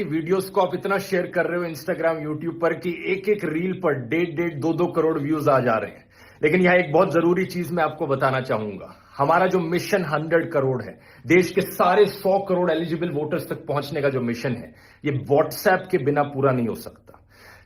कि वीडियोस को आप इतना शेयर कर रहे हो इंस्टाग्राम यूट्यूब पर कि एक एक रील पर डेढ़ डेढ़ दो दो करोड़ व्यूज़ आ जा रहे हैं। लेकिन यहाँ एक बहुत ज़रूरी चीज़ मैं आपको बताना चाहूँगा। हमारा जो मिशन हंड्रेड करोड़ है, देश के सारे सौ करोड़ एलिजिबल वोटर्स तक पहुँचने का जो मिशन है, ये व्हाट्सएप के बिना पूरा नहीं हो सकता।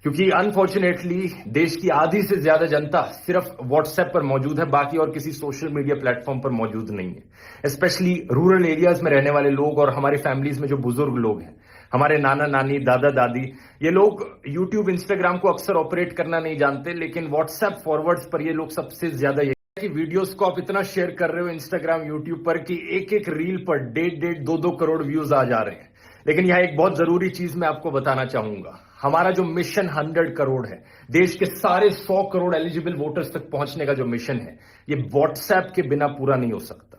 क्योंकि अनफॉर्चुनेटली देश की आधी से ज़्यादा जनता सिर्फ़ व्हाट्सएप पर मौजूद है, बाकी और किसी सोशल मीडिया प्लेटफॉर्म पर मौजूद नहीं है। स्पेशली रूरल एरियाज़ में रहने वाले लोग और हमारी फैमिलीज़ में जो बुज़ुर्ग लोग हैं हमारे नाना, नानी, दादा, दादी, ये लोग यूट्यूब इंस्टाग्राम को अक्सर ऑपरेट करना नहीं जानते, लेकिन व्हाट्सएप फॉरवर्ड्स पर ये लोग सबसे ज़्यादा ये कि वीडियोस को आप इतना शेयर कर रहे हो इंस्टाग्राम यूट्यूब पर कि एक एक रील पर डेढ़ डेढ़, दो दो करोड़ व्यूज़ आ जा रहे हैं। लेकिन यहाँ एक बहुत ज़रूरी चीज़ मैं आपको बताना चाहूँगा। हमारा जो मिशन हंड्रेड करोड़ है, देश के सारे सौ करोड़ एलिजिबल वोटर्स तक पहुँचने का जो मिशन है, ये व्हाट्सएप के बिना पूरा नहीं हो सकता।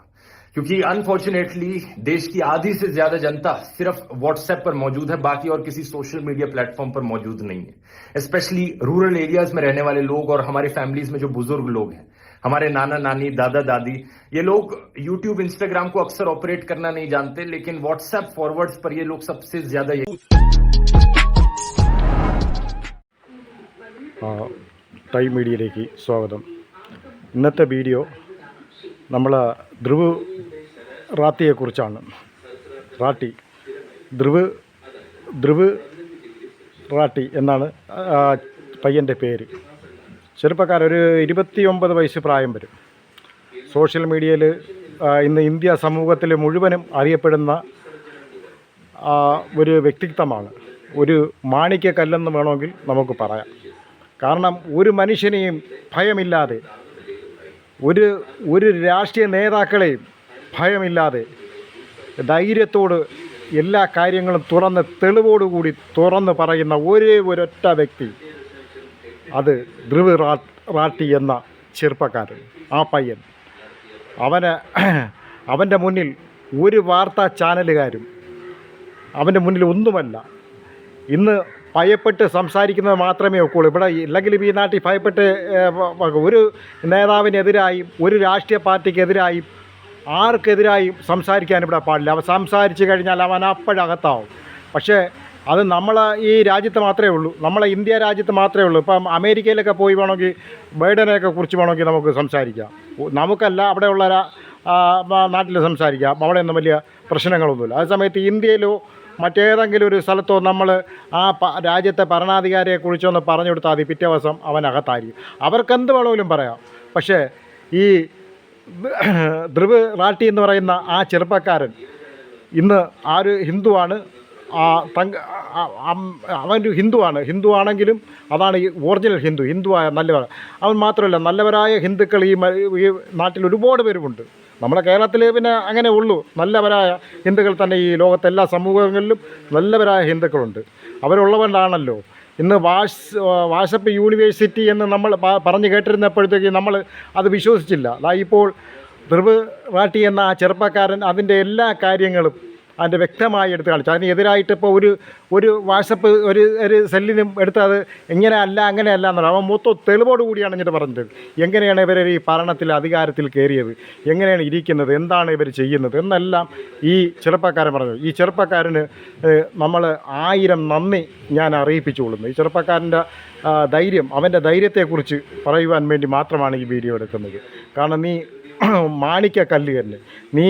क्योंकि अनफॉर्चुनेटली देश की आधी से ज्यादा जनता सिर्फ व्हाट्सएप पर मौजूद है बाकी और किसी सोशल मीडिया प्लेटफॉर्म पर मौजूद नहीं है स्पेशली रूरल एरियाज में रहने वाले लोग और हमारी फैमिलीज में जो बुजुर्ग लोग हैं हमारे नाना नानी दादा दादी ये लोग यूट्यूब इंस्टाग्राम को अक्सर ऑपरेट करना नहीं जानते लेकिन व्हाट्सएप फॉरवर्ड्स पर ये लोग सबसे ज्यादा ये ആ, ടൈം മീഡിയയിലേക്ക് സ്വാഗതം ഇന്നത്തെ വീഡിയോ നമ്മൾ ധ്രുവ് റാത്തിയെക്കുറിച്ചാണ്. റാട്ടി. ധ്രുവ് ധ്രുവ് റാട്ടി എന്നാണ് ആ പയ്യന്റെ പേര്. ചെറുപ്പക്കാരൻ ഒരു ഇരുപത്തി ഒമ്പത് വയസ്സ് പ്രായം വരും. സോഷ്യൽ മീഡിയയിൽ ഇന്ന് ഇന്ത്യ സമൂഹത്തിൽ മുഴുവനും അറിയപ്പെടുന്ന ഒരു വ്യക്തിത്വമാണ്. ഒരു മാണിക്യക്കല്ലെന്ന് വേണമെങ്കിൽ നമുക്ക് പറയാം. കാരണം ഒരു മനുഷ്യനെയും ഭയമില്ലാതെ ഒരു ഒരു രാഷ്ട്രീയ നേതാക്കളെയും ഭയമില്ലാതെ ധൈര്യത്തോട് എല്ലാ കാര്യങ്ങളും തുറന്ന് തെളിവോടുകൂടി തുറന്ന് പറയുന്ന ഒരേ ഒരൊറ്റ വ്യക്തി അത് ധ്രുവ് റാട്ടി എന്ന ചെറുപ്പക്കാരൻ ആ പയ്യൻ. അവന് അവന്റെ മുന്നിൽ ഒരു വാർത്താ ചാനലുകാരും അവന്റെ മുന്നിൽ ഒന്നുമല്ല. ഇന്ന് ഭയപ്പെട്ട് സംസാരിക്കുന്നത് മാത്രമേ ഒക്കുള്ളൂ. ഇവിടെ ഇല്ലെങ്കിലും ഈ നാട്ടിൽ ഭയപ്പെട്ട് ഒരു നേതാവിനെതിരായും ഒരു രാഷ്ട്രീയ പാർട്ടിക്കെതിരായും ആർക്കെതിരായും സംസാരിക്കാൻ ഇവിടെ പാടില്ല. അവ സംസാരിച്ച് കഴിഞ്ഞാൽ അവൻ അപ്പോഴകത്താവും. പക്ഷേ അത് നമ്മളെ ഈ രാജ്യത്ത് മാത്രമേ ഉള്ളൂ. നമ്മളെ ഇന്ത്യ രാജ്യത്ത് മാത്രമേ ഉള്ളൂ. ഇപ്പം അമേരിക്കയിലൊക്കെ പോയി വേണമെങ്കിൽ ബൈഡനെയൊക്കെ കുറിച്ച് വേണമെങ്കിൽ നമുക്ക് സംസാരിക്കാം. നമുക്കല്ല അവിടെയുള്ള നാട്ടിൽ സംസാരിക്കാം. അവിടെയൊന്നും വലിയ പ്രശ്നങ്ങളൊന്നുമില്ല. അതേ സമയത്ത് ഇന്ത്യയിലോ മറ്റേതെങ്കിലും ഒരു സ്ഥലത്തോ നമ്മൾ ആ രാജ്യത്തെ ഭരണാധികാരിയെക്കുറിച്ചോ ഒന്ന് പറഞ്ഞു കൊടുത്താൽ മതി. പിറ്റേ ദിവസം അവനകത്തായിരിക്കും. അവർക്കെന്ത് വേണമെങ്കിലും പറയാം. പക്ഷേ ഈ ധ്രുവ് റാട്ടി എന്ന് പറയുന്ന ആ ചെറുപ്പക്കാരൻ ഇന്ന് ആ ഒരു ഹിന്ദുവാണ് തങ്ക അവനൊരു ഹിന്ദുവാണ്. ഹിന്ദു ആണെങ്കിലും അതാണ് ഈ ഒറിജിനൽ ഹിന്ദു. ഹിന്ദുവായ നല്ലവർ അവൻ മാത്രമല്ല നല്ലവരായ ഹിന്ദുക്കൾ ഈ നാട്ടിൽ ഒരുപാട് പേരുമുണ്ട്. നമ്മുടെ കേരളത്തിൽ പിന്നെ അങ്ങനെ ഉള്ളൂ. നല്ലവരായ ഹിന്ദുക്കൾ തന്നെ ഈ ലോകത്തെ എല്ലാ സമൂഹങ്ങളിലും നല്ലവരായ ഹിന്ദുക്കളുണ്ട്. അവരുള്ളവരാണല്ലോ. ഇന്ന് വാഷ് വാഷപ്പ് യൂണിവേഴ്സിറ്റി എന്ന് നമ്മൾ പറഞ്ഞു കേട്ടിരുന്നപ്പോഴത്തേക്ക് നമ്മൾ അത് വിശ്വസിച്ചില്ല. ഇപ്പോൾ ധ്രുവ് റാട്ടി എന്ന ആ ചെറുപ്പക്കാരൻ അതിന്റെ എല്ലാ കാര്യങ്ങളും അതിന്റെ വ്യക്തമായി എടുത്ത് കാണിച്ചു. അതിനെതിരായിട്ട് ഇപ്പോൾ ഒരു ഒരു വാട്സപ്പ് ഒരു ഒരു സെല്ലിനും എടുത്ത് അത് അങ്ങനെ അല്ല എന്നാണ് അവൻ മൊത്തം തെളിവോട് കൂടിയാണ് എന്നിട്ട് പറഞ്ഞത്. എങ്ങനെയാണ് ഇവർ ഈ ഭരണത്തിൽ അധികാരത്തിൽ കയറിയത്? എങ്ങനെയാണ് ഇരിക്കുന്നത്? എന്താണ് ഇവർ ചെയ്യുന്നത്? എന്നെല്ലാം ഈ ചെറുപ്പക്കാരൻ പറഞ്ഞത് ഈ ചെറുപ്പക്കാരന് നമ്മൾ ആയിരം നന്ദി ഞാൻ അറിയിപ്പിച്ചുകൊള്ളുന്നു ഈ ചെറുപ്പക്കാരന്റെ ധൈര്യം അവന്റെ ധൈര്യത്തെക്കുറിച്ച് പറയുവാൻ വേണ്ടി മാത്രമാണ് ഈ വീഡിയോ എടുക്കുന്നത്. കാരണം നീ മാണിക്ക കല്ല് നീ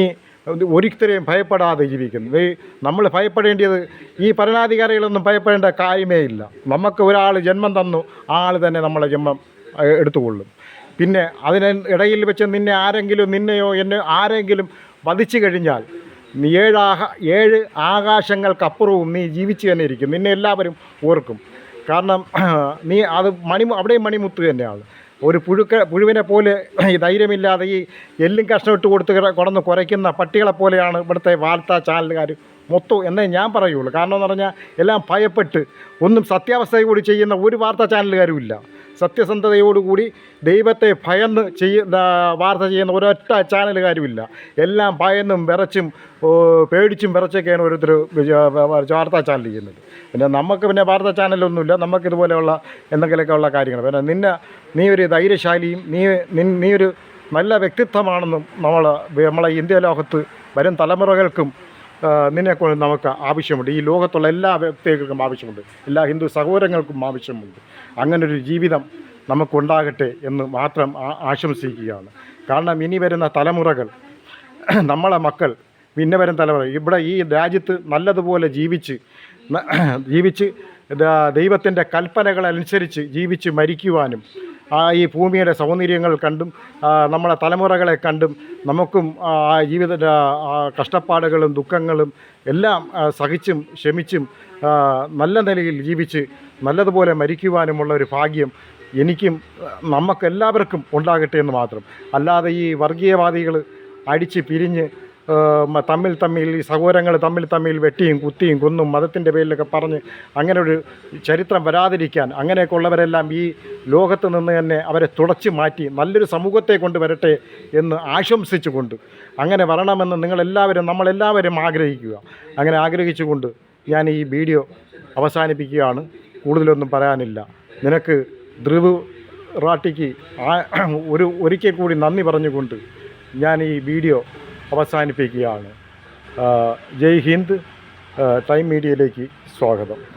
ഒരിക്കലും ഭയപ്പെടാതെ ജീവിക്കുന്നു. ഈ നമ്മൾ ഭയപ്പെടേണ്ടത് ഈ ഭരണാധികാരികളൊന്നും ഭയപ്പെടേണ്ട കാര്യമേ ഇല്ല നമുക്ക് ഒരാൾ ജന്മം തന്നു ആൾ തന്നെ നമ്മളെ ജന്മം എടുത്തുകൊള്ളും. പിന്നെ അതിന് ഇടയിൽ വെച്ച് നിന്നെ ആരെങ്കിലും നിന്നെയോ എന്നെ ആരെങ്കിലും വധിച്ചു കഴിഞ്ഞാൽ നീ ഏഴാഹ ഏഴ് ആകാശങ്ങൾക്കപ്പുറവും നീ ജീവിച്ചു തന്നെ ഇരിക്കും. നിന്നെ എല്ലാവരും ഓർക്കും. കാരണം നീ അത് മണി അവിടെയും മണിമുത്ത് തന്നെയാണ്. ഒരു പുഴുക്ക പുഴുവിനെ പോലെ ഈ ധൈര്യമില്ലാതെ ഈ എല്ലും കഷ്ണം ഇട്ട് കൊടുത്ത് കിട- കിടന്ന് കുറയ്ക്കുന്ന പട്ടികളെ പോലെയാണ് ഇവിടുത്തെ വാർത്താ ചാനലുകാർ മൊത്തം എന്നേ ഞാൻ പറയുള്ളൂ. കാരണം എന്ന് പറഞ്ഞാൽ എല്ലാം ഭയപ്പെട്ട് ഒന്നും സത്യാവസ്ഥയോട് ചെയ്യുന്ന ഒരു വാർത്താ ചാനലുകാരും ഇല്ല. സത്യസന്ധതയോടുകൂടി ദൈവത്തെ ഭയന്ന് ചെയ്യുന്ന വാർത്ത ചെയ്യുന്ന ഒരൊറ്റ ചാനലുകാരുമില്ല. എല്ലാം ഭയന്നും വിറച്ചും പേടിച്ചും വിറച്ചൊക്കെയാണ് ഓരോരുത്തർ വാർത്താ ചാനൽ ചെയ്യുന്നത്. പിന്നെ നമുക്ക് പിന്നെ വാർത്താ ചാനലൊന്നുമില്ല. നമുക്കിതുപോലെയുള്ള എന്തെങ്കിലുമൊക്കെ ഉള്ള കാര്യങ്ങൾ. പിന്നെ നിന്നെ നീ ഒരു ധൈര്യശാലിയും നീ നി നീ ഒരു നല്ല വ്യക്തിത്വമാണെന്നും നമ്മൾ നമ്മളെ ഇന്ത്യ ലോകത്ത് വരും തലമുറകൾക്കും നിന്നെക്കൊണ്ട് നമുക്ക് ആവശ്യമുണ്ട്. ഈ ലോകത്തുള്ള എല്ലാ വ്യക്തികൾക്കും ആവശ്യമുണ്ട്. എല്ലാ ഹിന്ദു സഹോദരങ്ങൾക്കും ആവശ്യമുണ്ട്. അങ്ങനൊരു ജീവിതം നമുക്കുണ്ടാകട്ടെ എന്ന് മാത്രം ആശംസിക്കുകയാണ്. കാരണം ഇനി വരുന്ന തലമുറകൾ നമ്മളെ മക്കൾ പിന്നെ വരും തലമുറ ഇവിടെ ഈ രാജ്യത്ത് നല്ലതുപോലെ ജീവിച്ച് ജീവിച്ച് ദൈവത്തിന്റെ കൽപ്പനകളനുസരിച്ച് ജീവിച്ച് മരിക്കുവാനും ഈ ഭൂമിയുടെ സൗന്ദര്യങ്ങൾ കണ്ടും നമ്മുടെ തലമുറകളെ കണ്ടും നമുക്കും ആ ജീവിത ആ കഷ്ടപ്പാടുകളും ദുഃഖങ്ങളും എല്ലാം ആ, സഹിച്ചും ക്ഷമിച്ചും നല്ല നിലയിൽ ജീവിച്ച് നല്ലതുപോലെ മരിക്കുവാനുമുള്ള ഒരു ഭാഗ്യം എനിക്കും നമുക്കെല്ലാവർക്കും ഉണ്ടാകട്ടെ എന്ന് മാത്രം. അല്ലാതെ ഈ വർഗീയവാദികൾ അടിച്ച് പിരിഞ്ഞ് ആ, തമ്മിൽ തമ്മിൽ ഈ സഹോദരങ്ങൾ തമ്മിൽ തമ്മിൽ വെട്ടിയും കുത്തിയും കൊന്നും മതത്തിന്റെ പേരിലൊക്കെ പറഞ്ഞ് അങ്ങനെ ഒരു ചരിത്രം വരാതിരിക്കാൻ അങ്ങനെയൊക്കെ ഉള്ളവരെല്ലാം ഈ ലോകത്ത് നിന്ന് തന്നെ അവരെ തുടച്ചു മാറ്റി നല്ലൊരു സമൂഹത്തെ കൊണ്ട് വരട്ടെ എന്ന് ആശംസിച്ചുകൊണ്ട് അങ്ങനെ വരണമെന്ന് നിങ്ങളെല്ലാവരും നമ്മളെല്ലാവരും ആഗ്രഹിക്കുക. അങ്ങനെ ആഗ്രഹിച്ചുകൊണ്ട് ഞാൻ ഈ വീഡിയോ അവസാനിപ്പിക്കുകയാണ്. കൂടുതലൊന്നും പറയാനില്ല. നിനക്ക് ധ്രുവ് റാട്ടിക്ക് ഒരു ഒരിക്കൽ കൂടി നന്ദി പറഞ്ഞുകൊണ്ട് ഞാൻ ഈ വീഡിയോ അവസാനിപ്പിക്കുകയാണ്. ജയ് ഹിന്ദ് ടൈം മീഡിയയിലേക്ക് സ്വാഗതം.